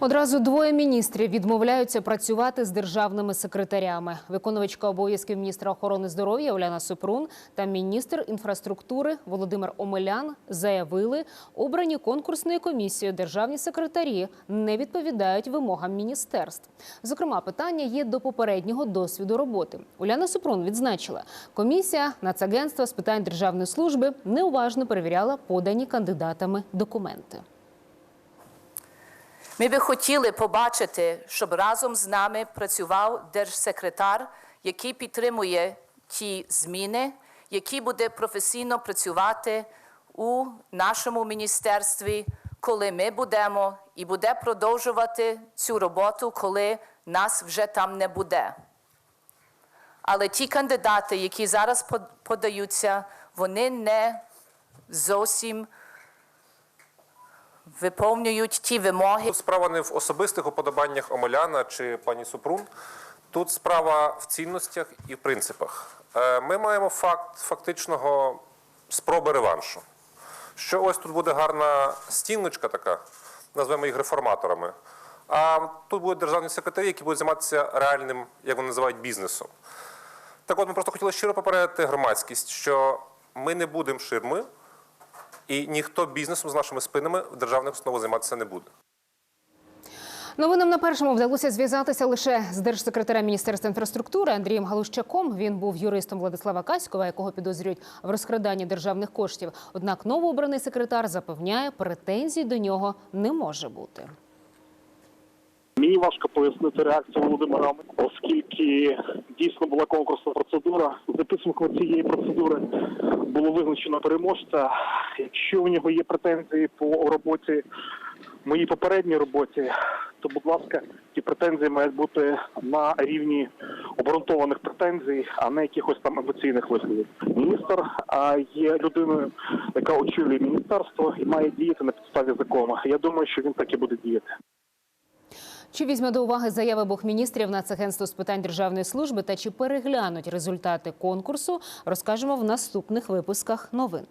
Одразу двоє міністрів відмовляються працювати з державними секретарями. Виконувачка обов'язків міністра охорони здоров'я Оляна Супрун та міністр інфраструктури Володимир Омелян заявили, обрані конкурсною комісією державні секретарі не відповідають вимогам міністерств. Зокрема, питання є до попереднього досвіду роботи. Уляна Супрун відзначила, комісія Нацагентства з питань державної служби неуважно перевіряла подані кандидатами документи. Ми би хотіли побачити, щоб разом з нами працював держсекретар, який підтримує ті зміни, який буде професійно працювати у нашому міністерстві, коли ми будемо, і буде продовжувати цю роботу, коли нас вже там не буде. Але ті кандидати, які зараз под- подаються, вони не зовсім виповнюють ті вимоги, Тут справа не в особистих уподобаннях Омеляна чи пані Супрун. Тут справа в цінностях і в принципах. Е, Ми маємо факт фактичного спроби реваншу. Що ось тут буде гарна стіночка така, назвемо їх реформаторами. А тут будуть державні секретарі, які будуть займатися реальним, як вони називають, бізнесом. Так от ми просто хотіли щиро попередити громадськість, що ми не будемо ширмою, і ніхто бізнесом з нашими спинами в державних установах займатися не буде. Новинам на першому вдалося зв'язатися лише з держсекретарем міністерства інфраструктури Андрієм Галущаком. Він був юристом Владислава Каськова, якого підозрюють в розкраданні державних коштів. Однак новообраний секретар запевняє, претензій до нього не може бути. Мені важко пояснити реакцію Володимира, оскільки дійсно була конкурсна процедура. За підсумком цієї процедури визначено переможця. Якщо у нього є претензії по роботі моїй попередній роботі, то будь ласка, ті претензії мають бути на рівні обґрунтованих претензій, а не якихось там емоційних висловів. Міністр а, є людиною, яка очолює міністерство і має діяти на підставі закону. Я думаю, що він так і буде діяти. Чи візьме до уваги заяви обох міністрів Нацагентство з питань державної служби та чи переглянуть результати конкурсу, розкажемо в наступних випусках новин.